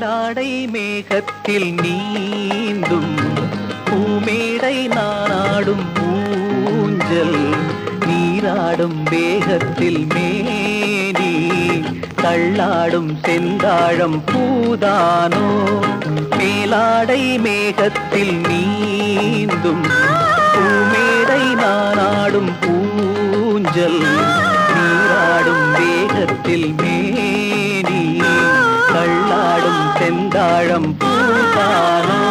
மேலாடை மேகத்தில் நீந்தும் பூமேடை நானாடும் ஊஞ்சல் நீராடும் வேகத்தில் மேனி தள்ளாடும் செந்தாழம் பூதானோ மேலாடை மேகத்தில் நீந்தும் பூமேடை நானாடும் பூஞ்சல் நீராடும் வேகத்தில் மே செந்தாழம் பூதானோ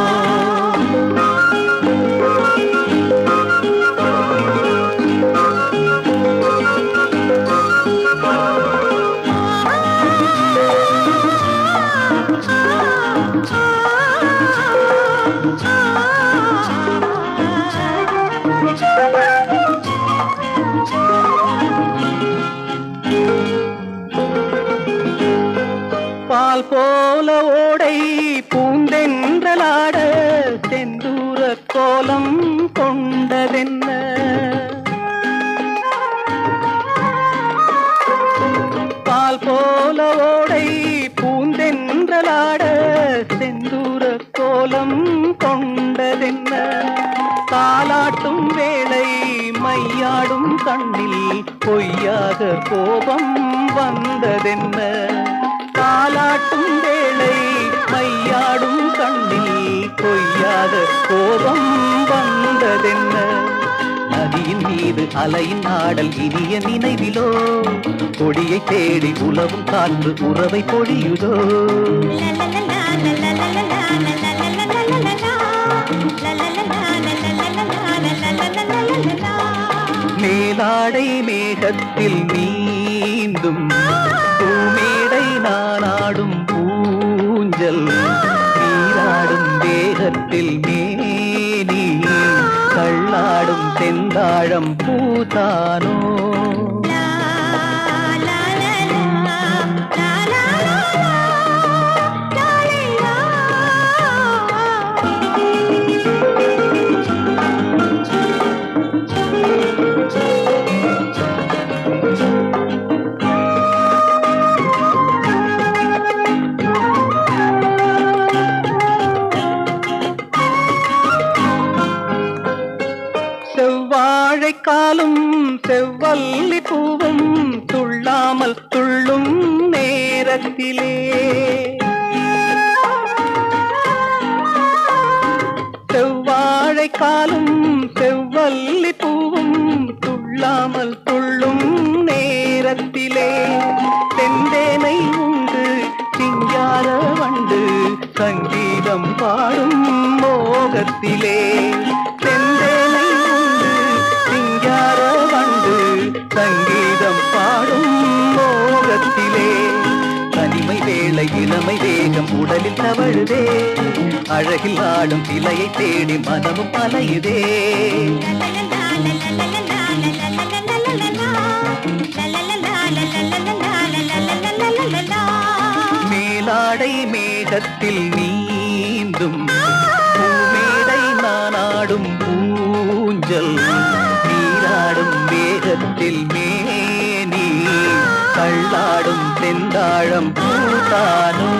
பால் போல கோலம் கொண்டதென்ன? பால் போல ஓடை பூந்தென்றலாட செந்தூர கோலம் கொண்டதென்ன? தாலாட்டும் வேளை மையாடும் கண்ணில் பொய்யாக கோபம் வந்ததென்ன? தாலாட்டும் வேளை மையாடும் கண்ணில் பொய்யாத கோபம் வந்ததென்ன? நதியின் மீது அலையின் ஆடல் இனிய நினைவிலோ? கொடியை தேடி உலவும் காற்று உறவை பொழியுதோ? மேலாடை மேகத்தில் நீந்தும் பூமேடை நானாடும் பூஞ்சல் நீராடும் தேகத்தில் மேனி தள்ளாடும் செந்தாழம் பூதானோ செவ்வாழை செவ்வல்லி பூவும் துள்ளாமல் துள்ளும் நேரத்திலே. செவ்வாழைக்காலும் செவ்வல்லி பூவும் துள்ளாமல் துள்ளும் நேரத்திலே. தெந்தேனை உண்டு சிங்கார வண்டு சங்கீதம் பாடும் மோகத்திலே. இளமை வேகம் உடலில் தவழுதே. அழகில் ஆடும் இலையை தேடி மனமும் அலையுதே மேலாடை மேகத்தில் நீந்தும். மேடை நானாடும் பூஞ்சல். நீராடும் மேகத்தில் மே தாழம் பூத்தாரோ